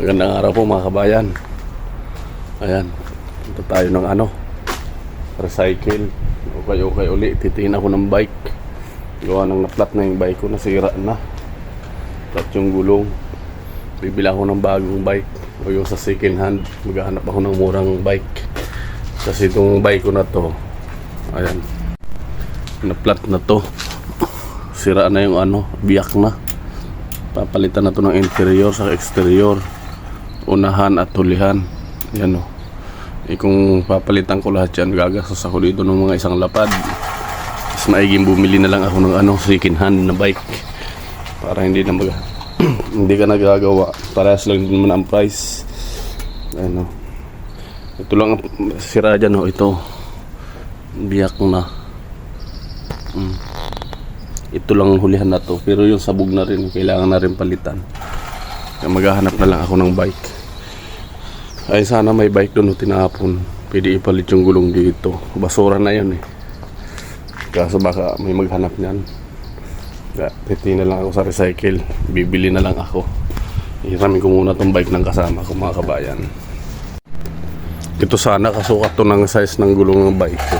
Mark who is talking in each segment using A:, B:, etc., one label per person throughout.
A: Magandang araw po mga kabayan. Ayan. Punta tayo ng ano. Recycle. Okay, okay uli. Titingin ako ng bike. Gawa ng naplat na yung bike ko. Nasira na. Plat yung gulong. Bibili ako ng bagong bike. O yung sa second hand. Maghahanap ako ng murang bike. Kasi itong bike ko na to. Ayan. Naplat na to. Sira na yung ano. Biyak na papalitan na to ng interior sa exterior unahan at hulihan. Yan o. Eh kung papalitan ko lahat yan gagastos ako dito ng mga isang lapad. Mas maiging bumili na lang ako ng ano second hand na bike. Para hindi na mag hindi ka nagagawa. Parehas lang din naman ang price. Ano ito lang ang sira dyan o. Ito. Biyak na. Mm ito lang ang hulihan na to. Pero yung sabog na rin kailangan na rin palitan maghahanap na lang ako ng bike. Ay sana may bike doon tinapon. Pwede ipalit yung gulong dito. Basura na yun eh. Kaso baka may maghanap niyan. Titingin na lang ako sa recycle. Bibili na lang ako. Hiramin ko muna tong bike ng kasama ko mga kabayan. Ito sana kasukat to ng size ng gulong ng bike. Ko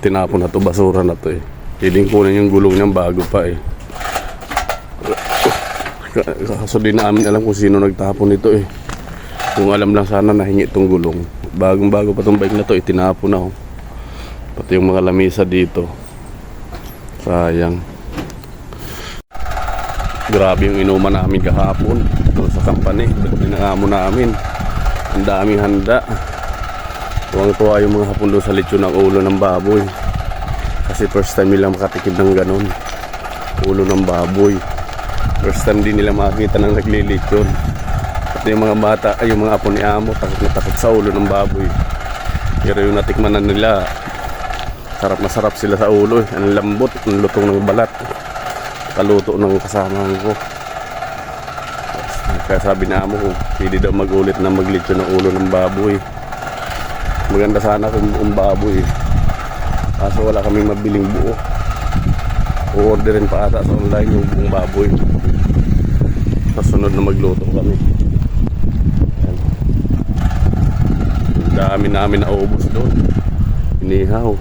A: tinapon na to basura na to eh. Hiling kunin yung gulong niyang bago pa eh. Kaso di namin alam kung sino nagtapon nito eh. Kung alam lang sana nahingi itong gulong. Bagong bago pa itong bike na to, itinapon na oh. Pati yung mga lamisa dito. Sayang. Grabe yung inuman namin kahapon. Doon sa company. Pinangamo namin. Ang daming handa. Tuwang-tuwa yung mga hapon doon sa lechon ng ulo ng baboy. Kasi first time nila makatikim ng ganun. Ulo ng baboy. First time din nila makakita ng naglilitsyon. At yung mga bata, ay yung mga apo ni Amo, takot na takot sa ulo ng baboy. Pero yung natikman na nila, sarap na sarap sila sa ulo. Eh. Ang lambot, ang lutong ng balat. Kaluto ng kasama ko. Kaya sabi ni Amo ko, hindi daw magulit na maglitsyon ng ulo ng baboy. Maganda sana kung ang baboy. Kaso wala kaming mabiling buo. O-orderin pa ata sa online yung buong baboy. Sa sunod na magluto kami. Ayan. Ang Dami namin naubos doon. Inihaw.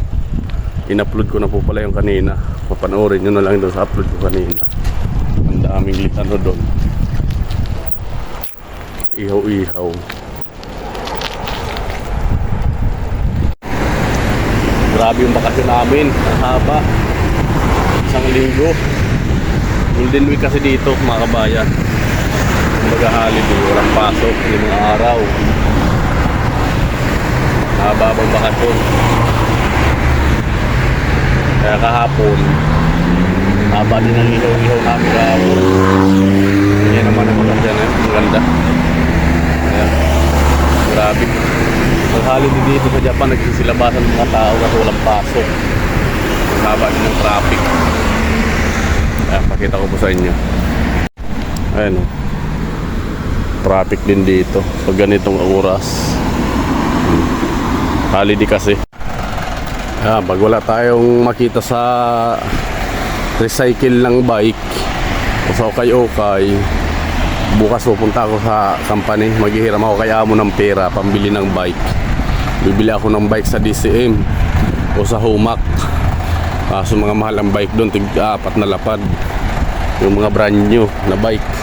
A: In-upload ko na po pala yung kanina. Papanoorin nyo na lang doon sa upload ko kanina. Ang daming litano doon. Ihaw-ihaw. Grabe yung bakasyon namin. Ang haba. Isang linggo. Golden week kasi dito, mga kabayan. Kumbaga holiday, walang pasok, limang araw. Haba bang bakasyon. Kaya kahapon, haba din ang ilaw-ilaw namin kahapon. Yan naman ang maganda na Ang ganda. Kaya, grabe. Ang holiday dito sa Japan, nagsisilabasan ng mga tao kasi walang pasok. Ang haba din ng traffic. Ayan, pakita ko po sa inyo. Ayan o. Traffic din dito. Pag ganitong oras. Hmm. Holiday kasi. Ayan, pag wala tayong makita sa recycle ng bike o sa okay-okay, bukas pupunta ako sa company maghihiram ako kay amo ng pera pambili ng bike bibili ako ng bike sa DCM o sa Humac kaso mga mahal ang bike doon tig apat na lapad yung mga brand new na bike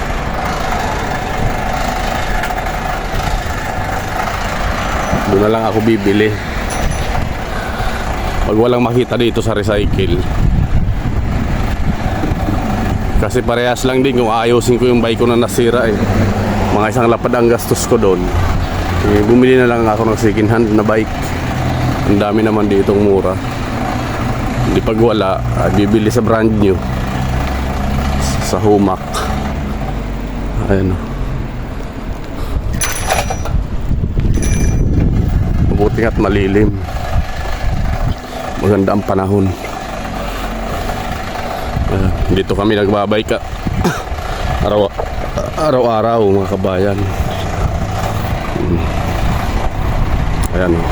A: doon na lang ako bibili pag walang makita dito sa recycle kasi parehas lang din kung ayusin ko yung bike ko na nasira eh. Mga isang lapad ang gastos ko doon. Eh, bumili na lang ako ng second hand na bike. Ang dami naman ditong mura. Hindi pag wala, ah, bibili sa brand new. Sa Humac. Ayan o. Mabuti nga't malilim. Maganda ang panahon. Ah, dito kami nagbabike ka. Araw araw-araw mga kabayan. Hmm. Ayan. oh.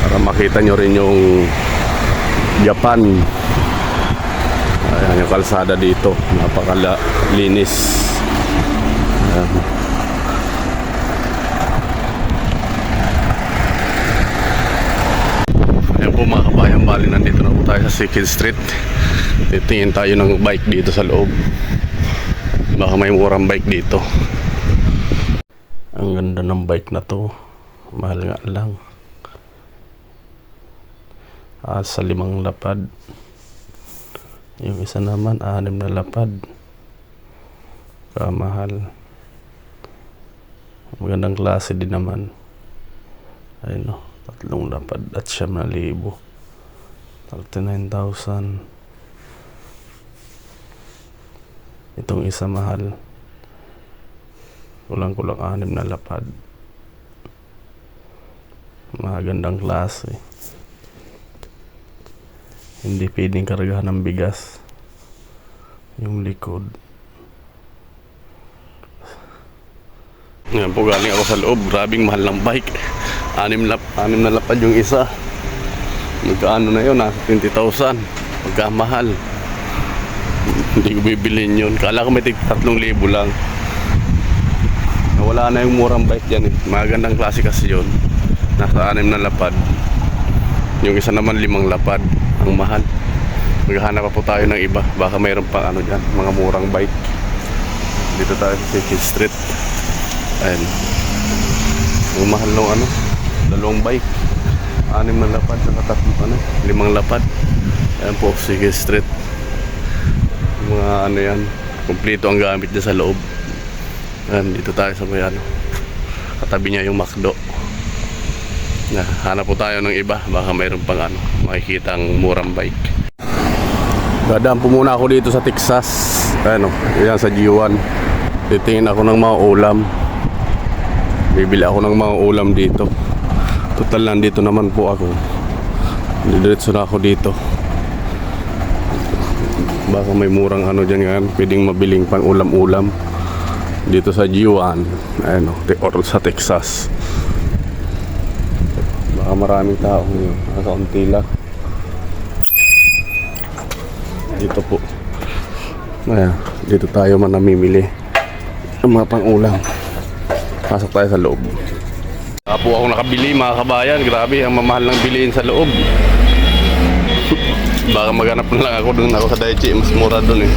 A: Para makita nyo rin yung Japan. Ayan yung kalsada dito. Napakalinis. Ayan. Second Street. Titingin tayo ng bike dito sa loob. Baka may murang bike dito. Ang ganda ng bike na to. Mahal nga lang. Ah, sa limang lapad. Yung isa naman, anim na lapad. Kamahal. Magandang klase din naman. Ayun no, tatlong lapad at siyam na libo. 39,000. Itong isa mahal. Kulang-kulang anim na lapad. Magandang klase. Hindi pwedeng kargahan ng bigas. Yung likod. Ngayon po galing ako sa loob. Grabing mahal ng bike. Anim, lap, anim na lapad yung isa. Magkaano na yun? Nasa 20,000. Pagkamahal. Hindi ko bibilhin yun. Kala ko may tig 3,000 lang. Wala na yung murang bike dyan eh. Magandang klase kasi yun. Nasa anim na lapad. Yung isa naman limang lapad. Ang mahal. Maghahanap pa po tayo ng iba. Baka mayroon pa ano dyan. Mga murang bike. Dito tayo sa Second Street. Ayan. Ang mahal ng ano. Dalawang bike. Anim na lapad. Saka tatlong ano. Limang lapad. Ayan po. Second Street. Mga ano yan. Kompleto ang gamit niya sa loob. Ayan. Dito tayo sa may ano. Katabi niya yung McDo. Na, hanap po tayo ng iba. Baka mayroon pang ano. Makikita ang murang bike. Dadaan po muna ako dito sa Texas. Ano, yan sa G1. Titingin ako ng mga ulam. Bibili ako ng mga ulam dito. Total nandito naman po ako. Didiretso na ako dito. Baka may murang ano dyan yan. Pwedeng mabiling pang ulam-ulam. Dito sa G1. Ano, or sa Texas. Baka maraming tao ngayon. Nakaunti lang. Dito po. Ayan, dito tayo man namimili ng mga pang-ulam. Pasok tayo sa loob. Saka po ako nakabili mga kabayan. Grabe, ang mamahal ng bilihin sa loob. Baka maghanap na lang ako dun ako sa Daichi. Mas mura dun eh.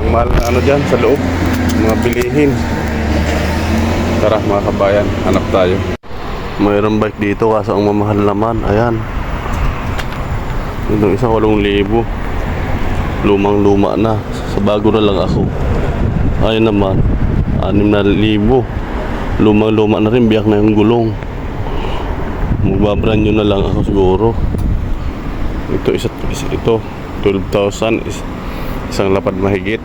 A: Ang mahal na ano dyan sa loob. Mga bilihin. Tara mga kabayan, hanap tayo. Mayroong bike dito kaso ang mamahal naman. Ayan. Itong isa walong libo. Lumang luma na. Sa bago na lang ako. Ayun naman. Anim na libo. Lumang luma na rin. Biyak na yung gulong. Magbabrand nyo na lang ako siguro. Ito isa, isa ito. 12,000. Is, isang lapad mahigit.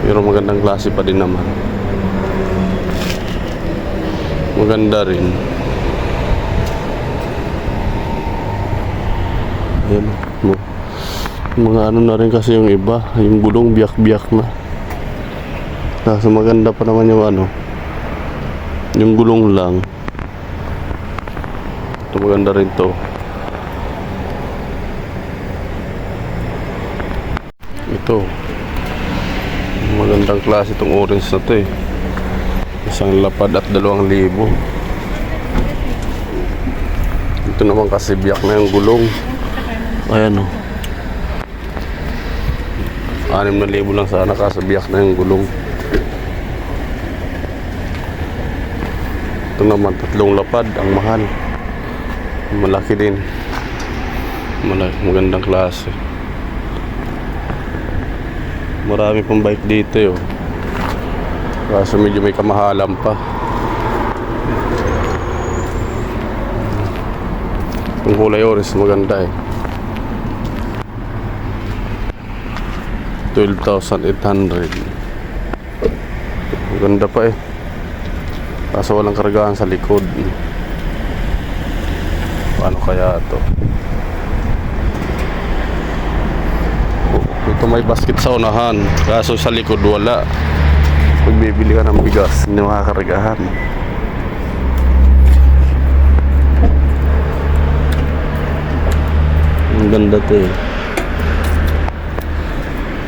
A: Pero magandang klase pa din naman. Maganda rin. Ayan. Mo. Mga ano na rin kasi yung iba. Yung gulong biyak-biyak na. Kaso maganda pa naman yung ano. Yung gulong lang. Ito maganda rin to. Ito. Magandang klase itong orange na to eh. Isang lapad at dalawang libo. Ito naman kasi biyak na yung gulong. Ayan o. Anim na libo lang sana kaso biyak na yung gulong. Ito naman tatlong lapad ang mahal. Malaki din. Malaki, magandang klase. Marami pang bike dito yo. Kaso medyo may kamahalan pa. Itong kulay orange maganda eh. 12,800 Maganda pa eh Kaso walang karagahan sa likod Paano kaya to? Oh, Ito may basket sa unahan. Kaso sa likod wala. Pag bibili ka ng bigas Hindi makakaragahan Ang ganda to eh.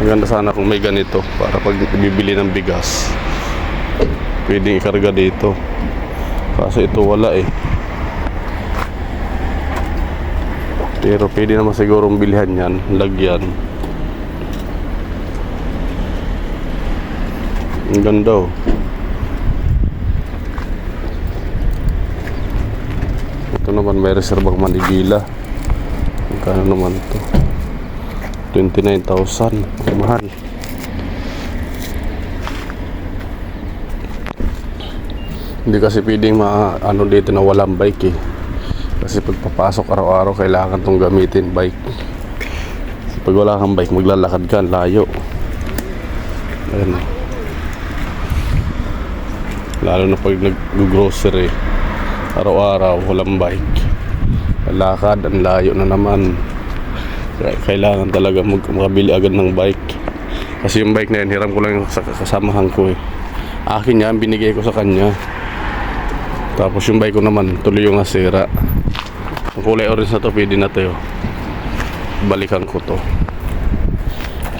A: Maganda sana kung may ganito para pag bibili ng bigas. Pwedeng ikarga dito. Kaso ito wala eh. Pero pwede naman sigurong bilhan yan, lagyan. Ang ganda oh. Ito naman may reserbang Manigila. Magkano naman to? 29,000. Ang Mahal. Hindi kasi pwedeng ma ano dito na walang bike eh. Kasi pagpapasok araw-araw kailangan tong gamitin bike. Kasi pag wala kang bike maglalakad ka layo. Ayan. oh. Lalo na pag nag-grocery araw-araw walang bike. Lakad ang layo na naman. Kailangan talaga mag makabili agad ng bike. Kasi yung bike na yan, hiram ko lang sa kasamahan ko eh. Akin yan, binigay ko sa kanya. Tapos yung bike ko naman, tuloy yung nasira. Ang kulay orange na to, pwede na to. Balikan ko to.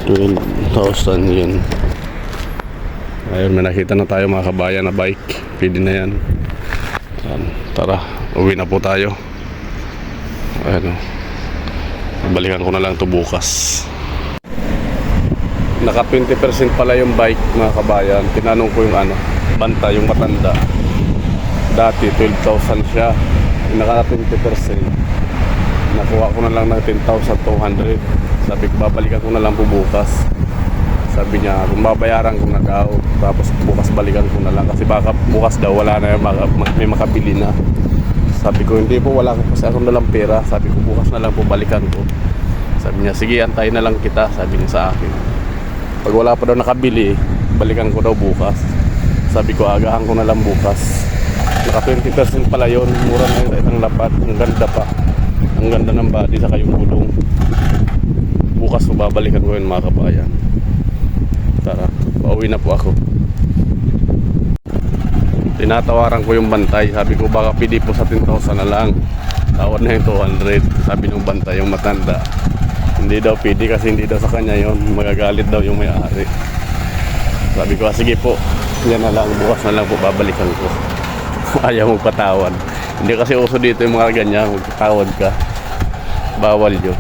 A: 12,000 yun. Ayun, may nakita na tayo mga kabayan na bike. Pwede na yan. Tara, uwi na po tayo. Ayun o. Balikan ko na lang to bukas. Naka 20% pala yung bike mga kabayan. Tinanong ko yung ano, banta, yung matanda. Dati 12,000 siya. Naka 20%. Nakuha ko na lang ng 10,200. Sabi ko babalikan ko na lang po bukas. Sabi niya kung babayaran ko na daw. Tapos bukas balikan ko na lang. Kasi baka bukas daw wala na yung may makabili na. Sabi ko hindi po wala ko kasi ako na lang pera. Sabi ko bukas na lang po balikan ko. Sabi niya sige antay na lang kita. Sabi niya sa akin. Pag wala pa daw nakabili, balikan ko daw bukas. Sabi ko agahan ko na lang bukas. Naka 20% pala yun. Mura na yun sa isang lapad. Ang ganda pa. Ang ganda ng body sa kayong gulong. Bukas ko babalikan ko yun mga kabayan. Tara, pauwi na po ako. Tinatawaran ko yung bantay. Sabi ko baka pili po sa 10,000 na lang. Tawad na yung 200. Sabi ng bantay yung matanda. Hindi daw pwede kasi hindi daw sa kanya yon Magagalit daw yung may-ari. Sabi ko, "Ah, sige po. Yan na lang. Bukas na lang po babalikan ko. Ayaw magpatawad. Hindi kasi uso dito yung mga ganyan. Magpatawad ka. Bawal yun.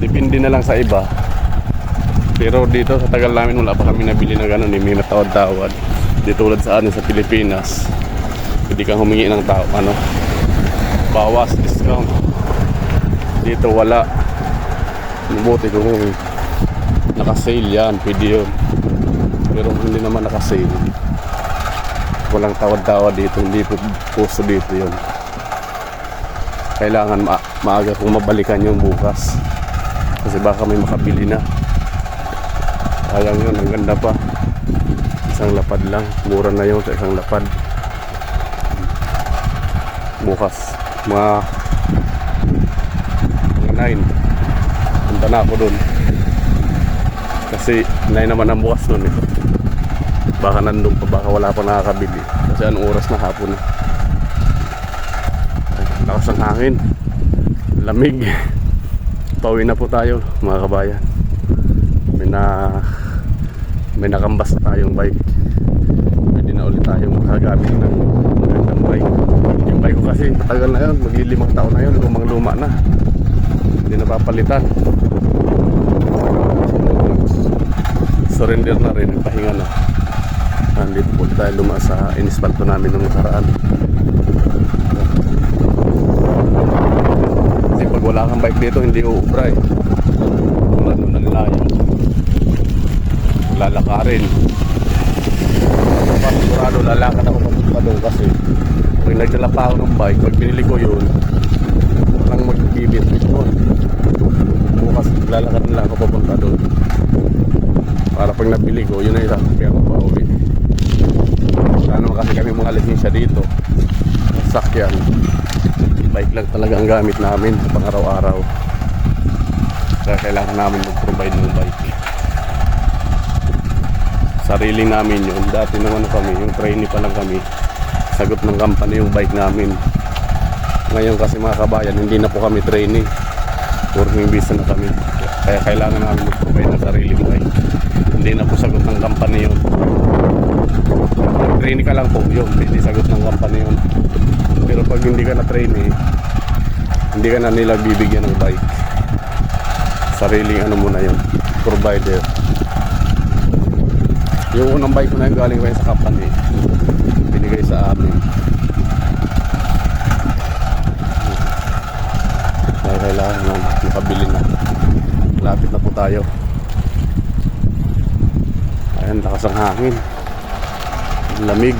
A: Depende na lang sa iba. Pero dito sa tagal namin wala pa kami nabili na gano'n. eh, May matawad-tawad. Di tulad sa atin sa Pilipinas. Pwede kang humingi ng tao. Ano? Bawas, discount. Dito wala. Mabuti kung naka-sale yan. Pwede yun. Pero hindi naman naka-sale. Walang tawad-tawad dito. Hindi po puso dito yun. Kailangan ma maaga kung mabalikan yung bukas. Kasi baka may makabili na. Sayang yun, ang ganda pa. Isang lapad lang. Mura na yun sa isang lapad. Bukas, mga mga 9. Punta na ako dun. Kasi 9 naman ang bukas nun eh. Baka nandun pa, baka wala pa nakakabili. Kasi anong oras na hapon na. Lakas ng hangin. Lamig. Pauwi na po tayo mga kabayan may na may nakambas na tayong bike pwede na ulit tayong makagamit ng magandang bike yung bike ko kasi matagal na yun maglilimang taon na yun lumang luma na hindi na papalitan surrender na rin pahinga na nandito po tayo luma sa inispalto namin nung nakaraan. Kasi pag wala kang bike dito hindi uubra eh. Tulad nung nanilayo lalakarin. Pa sigurado lalakad ako papunta doon kasi pag nagdala pa ako ng bike pag binili ko yun walang magbibit doon bukas lalakad na lang ako papunta doon. Para pag nabili ko yun na yung sasakyan ko pa uwi wala naman kasi kami mga lisensya dito. Sasakyan bike lang talaga ang gamit namin sa pang araw-araw. Kaya kailangan namin mag-provide ng bike. Sarili namin yun. Dati nung ano kami yung trainee pa lang kami sagot ng company yung bike namin. Ngayon kasi mga kabayan hindi na po kami trainee. Working visa na kami. Kaya kailangan namin mag-provide ng sariling bike. Hindi na po sagot ng company yun trainee ka lang po yun hindi sagot ng company yun pero pag hindi ka na trainee hindi ka na nila bibigyan ng bike. Sariling ano muna yun, provider. Yung unang bike ko na yun galing yun sa company. Binigay sa amin. Kaya kailangan na makabili na. Lapit na po tayo. Ayan, lakas ang hangin. Lamig.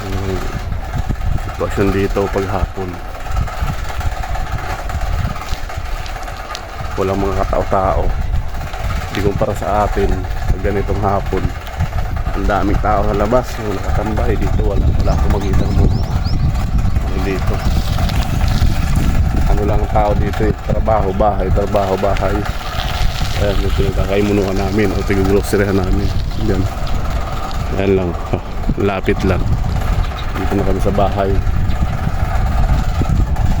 A: Ang sitwasyon dito pag hapon. Walang mga katao-tao. Hindi kumpara sa atin pag ganitong hapon. Ang daming tao sa labas. Yung nakatambay dito. Wala, wala akong makita mo. Ano dito. Ano lang ang tao dito eh. Trabaho, bahay, trabaho, bahay. Ayan, yung kakaimunuhan namin o tig-groceryhan namin. Yan. Ayan lang. Ah, lapit lang. Dito na kami sa bahay.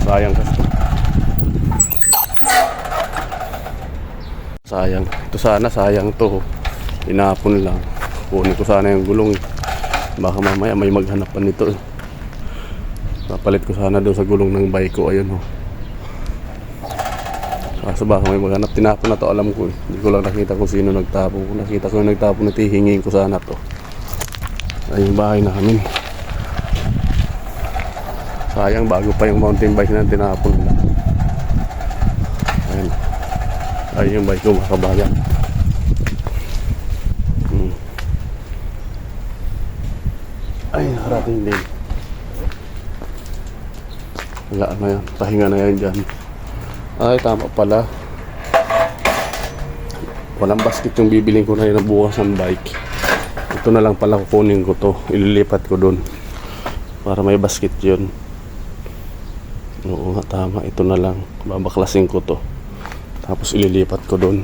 A: Sayang kasi. Sayang. Ito sana, sayang to. Inapon lang. Kunin ko sana yung gulong. eh. Baka mamaya may maghanapan nito. eh. Papalit ko sana doon sa gulong ng bike ko. Ayun oh. Kaso baka may maghanap. Tinapon na to alam ko eh. Hindi ko lang nakita kung sino nagtapo. Kung nakita ko yung nagtapo na hingin ko sana to. Ay yung bahay namin. Sayang bago pa yung mountain bike na tinapon na. Ayun. Ay yung bike ko mga kabayan. Hmm. Ay nakarating din. Wala na yan. Pahinga na yan dyan. Ay, tama pala. Walang basket yung bibiling ko na yun bukas ng bike. Ito na lang pala kukunin ko to. Ililipat ko dun. Para may basket yun. Oo nga, tama. Ito na lang. Babaklasin ko to. Tapos ililipat ko dun.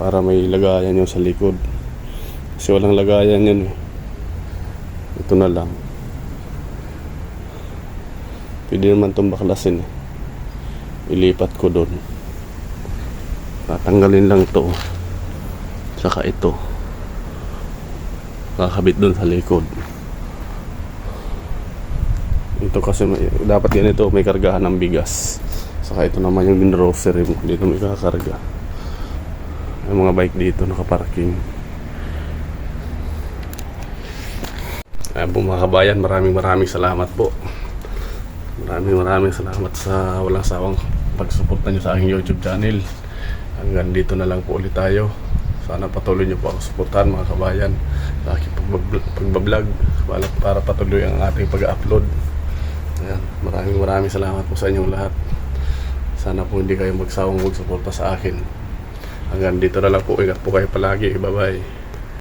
A: Para may lagayan yun sa likod. Kasi walang lagayan yun eh. Ito na lang. Pwede naman itong baklasin eh ilipat ko doon tatanggalin lang to. Saka ito. Kakabit doon sa likod. Ito kasi may, dapat ganito may kargahan ng bigas. Saka ito naman yung grocery mo. Dito may kakarga. Yung mga bike dito nakaparking. Ayan po mga kabayan, maraming maraming salamat po. Maraming maraming salamat sa walang sawang pagsuporta nyo sa aking YouTube channel. Hanggang dito na lang po ulit tayo. Sana patuloy nyo po ako suportahan mga kabayan sa aking pagbab- pagbablog para patuloy ang ating pag-upload. Ayan, maraming maraming salamat po sa inyong lahat. Sana po hindi kayo magsawang magsuporta sa akin. Hanggang dito na lang po. Ingat po kayo palagi. Bye-bye.